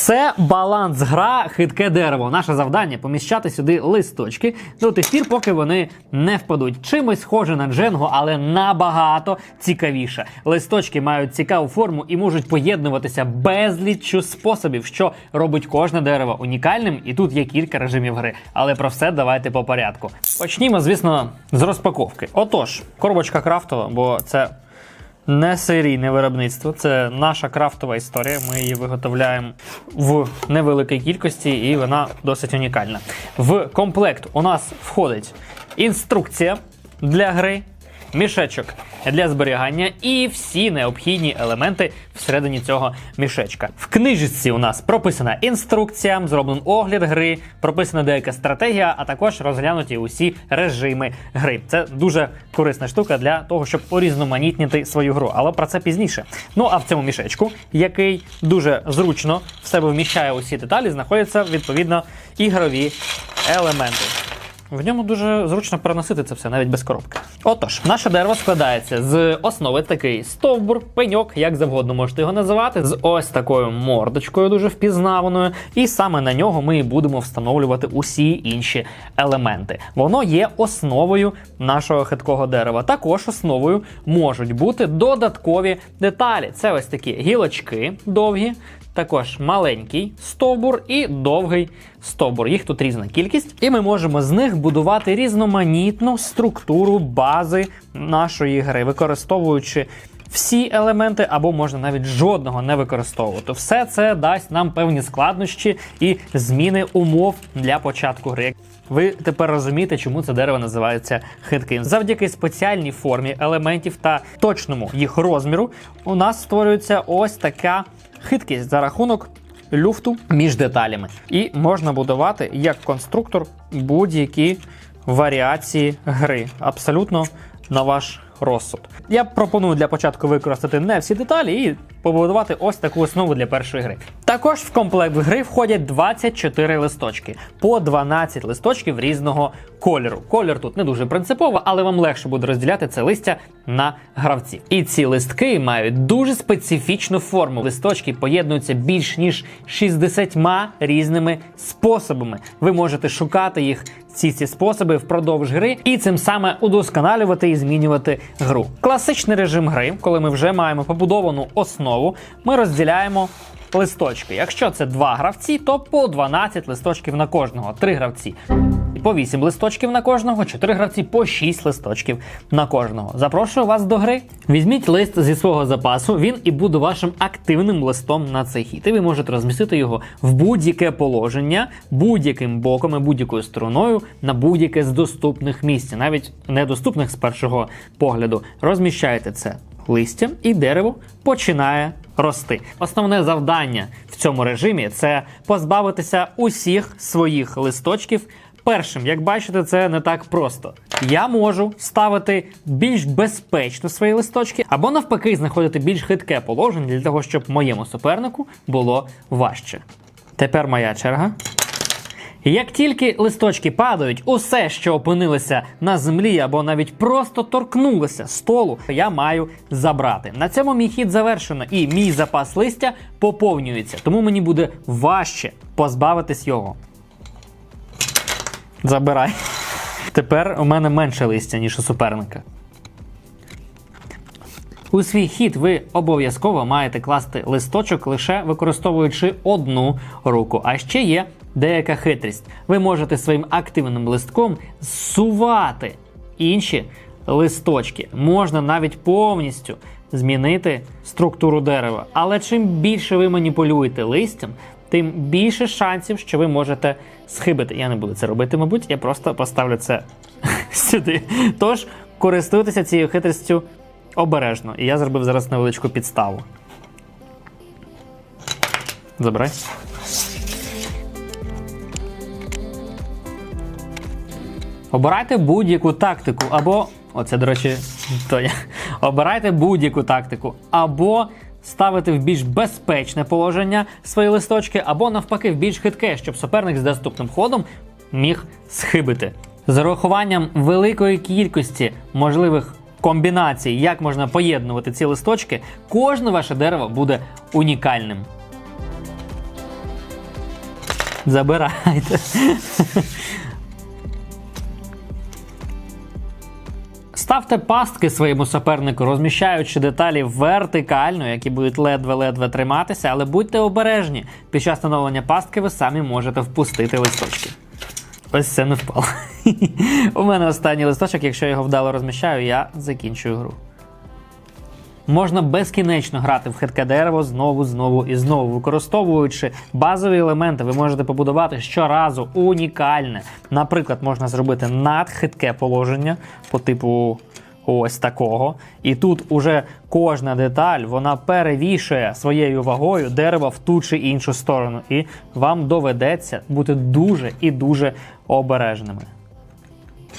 Це баланс гра хитке дерево. Наше завдання поміщати сюди листочки до тих пір, поки вони не впадуть. Чимось схоже на дженго, але набагато цікавіше. Листочки мають цікаву форму і можуть поєднуватися безліччю способів, що робить кожне дерево унікальним. І тут є кілька режимів гри. Але про все давайте по порядку. Почнімо, звісно, з розпаковки. Отож, коробочка крафтова, бо це не серійне виробництво, це наша крафтова історія. Ми її виготовляємо в невеликій кількості, і вона досить унікальна. В комплект у нас входить інструкція для гри, мішечок для зберігання і всі необхідні елементи всередині цього мішечка. В книжці у нас прописана інструкція, зроблений огляд гри, прописана деяка стратегія, а також розглянуті усі режими гри. Це дуже корисна штука для того, щоб урізноманітнити свою гру. Але про це пізніше. Ну а в цьому мішечку, який дуже зручно в себе вміщає усі деталі, знаходяться відповідно ігрові елементи. В ньому дуже зручно переносити це все навіть без коробки. Отож, наше дерево складається з основи такий стовбур, пеньок, як завгодно можете його називати, з ось такою мордочкою, дуже впізнаваною. І саме на нього ми будемо встановлювати усі інші елементи. Воно є основою нашого хиткого дерева. Також основою можуть бути додаткові деталі. Це ось такі гілочки довгі. Також маленький стовбур і довгий стовбур. Їх тут різна кількість, і ми можемо з них будувати різноманітну структуру бази нашої гри, використовуючи всі елементи, або можна навіть жодного не використовувати. Все це дасть нам певні складнощі і зміни умов для початку гри. Ви тепер розумієте, чому це дерево називається хитким. Завдяки спеціальній формі елементів та точному їх розміру у нас створюється ось така хиткість за рахунок люфту між деталями. І можна будувати як конструктор будь-які варіації гри. Абсолютно на ваш розсуд. Я пропоную для початку використати не всі деталі і побудувати ось таку основу для першої гри. Також в комплект гри входять 24 листочки, по 12 листочків різного кольору. Колір тут не дуже принципово, але вам легше буде розділяти це листя на гравців. І ці листки мають дуже специфічну форму. Листочки поєднуються більш ніж 60 різними способами. Ви можете шукати їх ці ці способи впродовж гри і цим саме удосконалювати і змінювати гру. Класичний режим гри, коли ми вже маємо побудовану основу, ми розділяємо. Листочки. Якщо це два гравці, то по 12 листочків на кожного, три гравці. По 8 листочків на кожного, 4 гравці по 6 листочків на кожного. Запрошую вас до гри. Візьміть лист зі свого запасу, він і буде вашим активним листом на цей хід. І ви можете розмістити його в будь-яке положення, будь-яким боком і будь-якою стороною на будь-яке з доступних місць, навіть недоступних з першого погляду. Розміщаєте це листям, і дерево починає рости. Основне завдання в цьому режимі це позбавитися усіх своїх листочків. Першим, як бачите, це не так просто. Я можу ставити більш безпечно свої листочки, або навпаки, знаходити більш хитке положення для того, щоб моєму супернику було важче. Тепер моя черга. Як тільки листочки падають, усе, що опинилося на землі або навіть просто торкнулося столу, я маю забрати. На цьому мій хід завершено, і мій запас листя поповнюється, тому мені буде важче позбавитись його. Забирай. Тепер у мене менше листя, ніж у суперника. У свій хід ви обов'язково маєте класти листочок лише використовуючи одну руку. А ще є деяка хитрість. Ви можете своїм активним листком зсувати інші листочки. Можна навіть повністю змінити структуру дерева. Але чим більше ви маніпулюєте листям, тим більше шансів, що ви можете схибити. Я не буду це робити, мабуть, я просто поставлю це сюди. Тож користуйтеся цією хитрістю обережно. І я зробив зараз невеличку підставу. Забирай. Обирайте будь-яку тактику, або. Оце, до речі, то я. Обирайте будь-яку тактику, або ставити в більш безпечне положення свої листочки, або навпаки в більш хитке, щоб суперник з доступним ходом міг схибити. З урахуванням великої кількості можливих комбінацій, як можна поєднувати ці листочки, кожне ваше дерево буде унікальним. Забирайте. Ставте пастки своєму супернику, розміщаючи деталі вертикально, які будуть ледве-ледве триматися, але будьте обережні. Під час встановлення пастки ви самі можете впустити листочки. Ось це не впало. У мене останній листочок, якщо я його вдало розміщаю, я закінчую гру. Можна безкінечно грати в хитке дерево знову, знову і знову. Використовуючи базові елементи, ви можете побудувати щоразу унікальне. Наприклад, можна зробити надхитке положення по типу ось такого. І тут уже кожна деталь вона перевішує своєю вагою дерева в ту чи іншу сторону. І вам доведеться бути дуже і дуже обережними.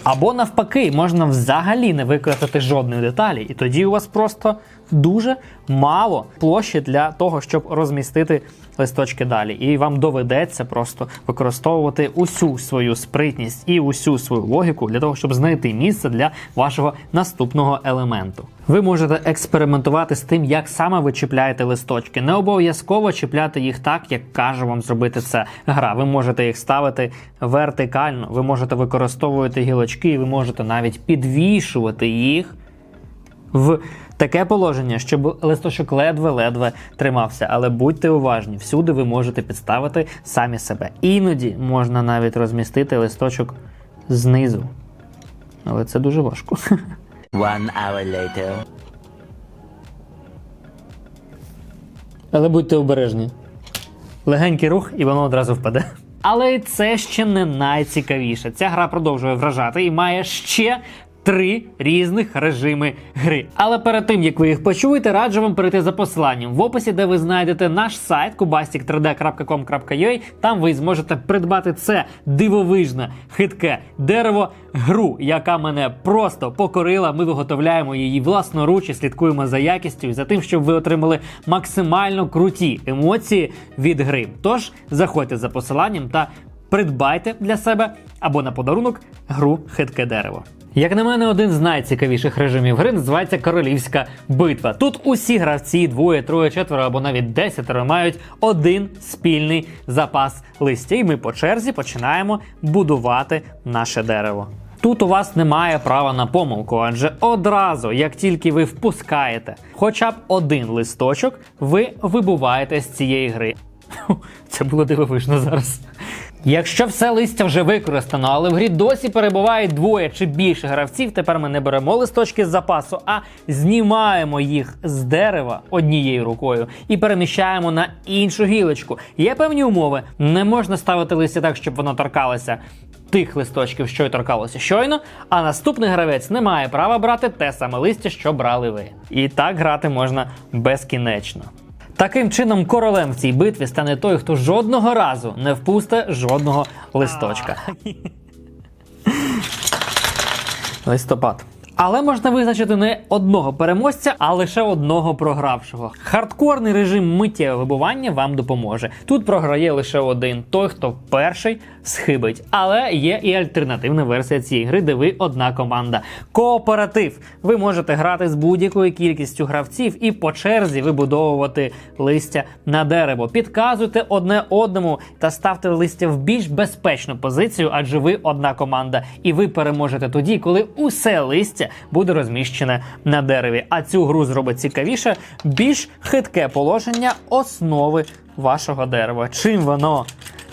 Або навпаки, можна взагалі не використати жодної деталі, і тоді у вас просто дуже мало площі для того, щоб розмістити листочки далі. І вам доведеться просто використовувати усю свою спритність і усю свою логіку для того, щоб знайти місце для вашого наступного елементу. Ви можете експериментувати з тим, як саме ви чіпляєте листочки. Не обов'язково чіпляти їх так, як каже вам зробити це гра. Ви можете їх ставити вертикально, ви можете використовувати гілочки, ви можете навіть підвішувати їх в таке положення, щоб листочок ледве-ледве тримався. Але будьте уважні, всюди ви можете підставити самі себе. Іноді можна навіть розмістити листочок знизу. Але це дуже важко. One hour later. Але будьте обережні. Легенький рух, і воно одразу впаде. Але це ще не найцікавіше. Ця гра продовжує вражати і має ще. Три різних режими гри. Але перед тим як ви їх почуєте, раджу вам перейти за посиланням в описі, де ви знайдете наш сайт kubastic3d.com.ua. Там ви зможете придбати це дивовижне, хитке дерево, гру, яка мене просто покорила. Ми виготовляємо її власноруч і слідкуємо за якістю і за тим, щоб ви отримали максимально круті емоції від гри. Тож заходьте за посиланням та придбайте для себе або на подарунок гру Хитке дерево. Як на мене, один з найцікавіших режимів гри називається Королівська битва. Тут усі гравці, двоє, троє, четверо або навіть десятеро мають один спільний запас листя. І ми по черзі починаємо будувати наше дерево. Тут у вас немає права на помилку, адже одразу, як тільки ви впускаєте хоча б один листочок, ви вибуваєте з цієї гри. Це було дивовижно зараз. Якщо все листя вже використано, але в грі досі перебуває двоє чи більше гравців, тепер ми не беремо листочки з запасу, а знімаємо їх з дерева однією рукою і переміщаємо на іншу гілочку. Є певні умови. Не можна ставити листя так, щоб воно торкалося тих листочків, що й торкалося щойно, а наступний гравець не має права брати те саме листя, що брали ви. І так грати можна безкінечно. Таким чином, королем в цій битві стане той, хто жодного разу не впусте жодного листочка. Листопад. Але можна визначити не одного переможця, а лише одного програвшого. Хардкорний режим миттєвого вибування вам допоможе. Тут програє лише один той, хто перший схибить. Але є і альтернативна версія цієї гри, де ви одна команда. Кооператив. Ви можете грати з будь-якою кількістю гравців і по черзі вибудовувати листя на дерево. Підказуйте одне одному та ставте листя в більш безпечну позицію, адже ви одна команда, і ви переможете тоді, коли усе листя буде розміщене на дереві. А цю гру зробить цікавіше більш хитке положення основи вашого дерева. Чим воно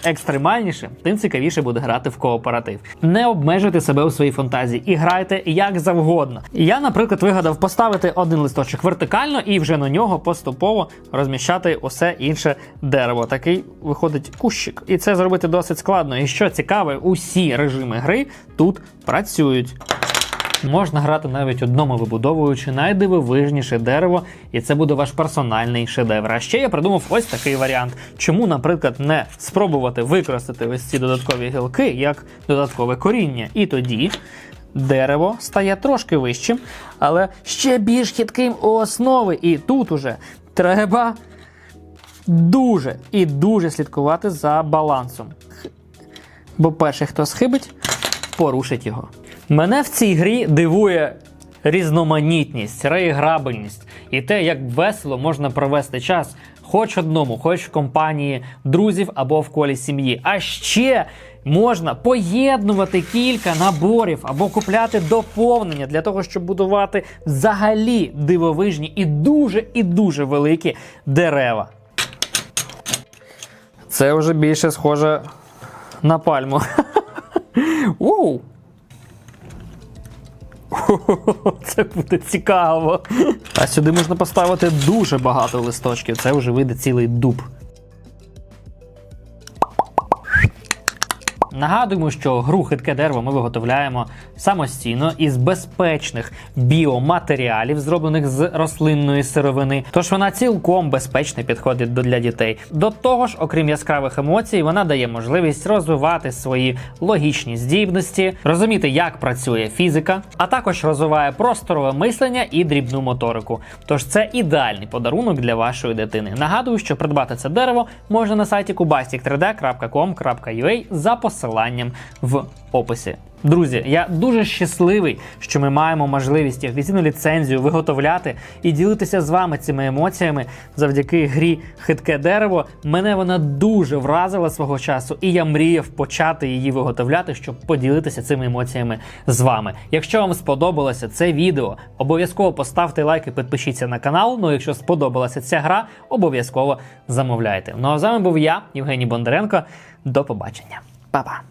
екстремальніше, тим цікавіше буде грати в кооператив. Не обмежуйте себе у своїй фантазії і грайте як завгодно. Я, наприклад, вигадав поставити один листочок вертикально і вже на нього поступово розміщати усе інше дерево. Такий виходить кущик. І це зробити досить складно. І що цікаве, усі режими гри тут працюють. Можна грати навіть одному вибудовуючи найдивовижніше дерево, і це буде ваш персональний шедевр. А ще я придумав ось такий варіант. Чому, наприклад, не спробувати використати ось ці додаткові гілки як додаткове коріння, і тоді. Дерево стає трошки вищим, але ще більш хитким у основи. І тут уже треба дуже і дуже слідкувати за балансом. Бо перший, хто схибить, порушить його. Мене в цій грі дивує різноманітність, реіграбельність і те, як весело можна провести час, хоч одному, хоч в компанії друзів або в колі сім'ї. А ще можна поєднувати кілька наборів або купляти доповнення для того, щоб будувати взагалі дивовижні і дуже і дуже великі дерева. Це вже більше схоже на пальму. Воу! Це буде цікаво. А сюди можна поставити дуже багато листочків. Це вже вийде цілий дуб. Нагадуємо, що гру хитке дерево ми виготовляємо самостійно із безпечних біоматеріалів, зроблених з рослинної сировини. Тож вона цілком безпечно підходить для дітей. До того ж, окрім яскравих емоцій, вона дає можливість розвивати свої логічні здібності, розуміти, як працює фізика, а також розвиває просторове мислення і дрібну моторику. Тож це ідеальний подарунок для вашої дитини. Нагадую, що придбати це дерево можна на сайті kubastic3d.com.ua за посиланням в описі. Друзі, я дуже щасливий, що ми маємо можливість офіційну ліцензію виготовляти і ділитися з вами цими емоціями завдяки грі Хитке дерево. Мене вона дуже вразила свого часу, і я мріяв почати її виготовляти, щоб поділитися цими емоціями з вами. Якщо вам сподобалося це відео, обов'язково поставте лайк і підпишіться на канал. Ну, якщо сподобалася ця гра, обов'язково замовляйте. Ну а з вами був я, Євгеній Бондаренко. До побачення, 爸爸。